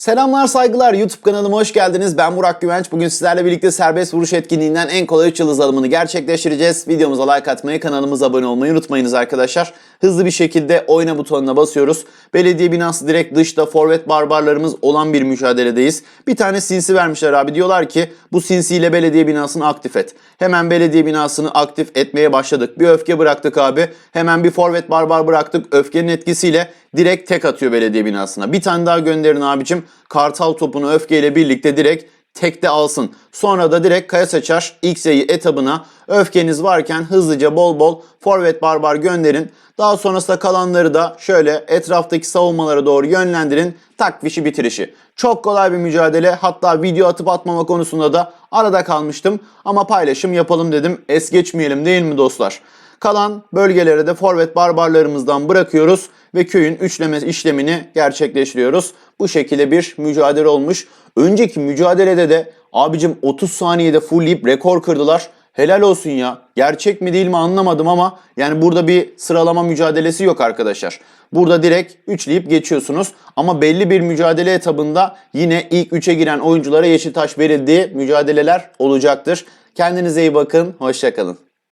Selamlar saygılar YouTube kanalıma hoş geldiniz. Ben Burak Güvenç. Bugün sizlerle birlikte serbest vuruş etkinliğinden en kolay 3 yıldız alımını gerçekleştireceğiz. Videomuza like atmayı, kanalımıza abone olmayı unutmayınız arkadaşlar. Hızlı bir şekilde oyna butonuna basıyoruz. Belediye binası direkt dışta forvet barbarlarımız olan bir mücadeledeyiz. Bir tane sinsi vermişler abi. Diyorlar ki bu sinsiyle belediye binasını aktif et. Hemen belediye binasını aktif etmeye başladık. Bir öfke bıraktık abi. Hemen bir forvet barbar bıraktık. Öfkenin etkisiyle direkt tek atıyor belediye binasına. Bir tane daha gönderin abicim. Kartal topunu öfkeyle birlikte direkt tekte alsın. Sonra da direkt kaya saçar X'yi etabına öfkeniz varken hızlıca bol bol forvet barbar gönderin. Daha sonrasında kalanları da şöyle etraftaki savunmalara doğru yönlendirin. Takvişi bitirişi. Çok kolay bir mücadele. Hatta video atıp atmama konusunda da arada kalmıştım. Ama paylaşım yapalım dedim. Es geçmeyelim değil mi dostlar? Kalan bölgelere de forvet barbarlarımızdan bırakıyoruz ve köyün üçleme işlemini gerçekleştiriyoruz. Bu şekilde bir mücadele olmuş. Önceki mücadelede de abicim 30 saniyede fullleyip rekor kırdılar. Helal olsun ya. Gerçek mi değil mi anlamadım ama yani burada bir sıralama mücadelesi yok arkadaşlar. Burada direkt üçleyip geçiyorsunuz. Ama belli bir mücadele etabında yine ilk üçe giren oyunculara yeşil taş verildiği mücadeleler olacaktır. Kendinize iyi bakın. Hoşçakalın.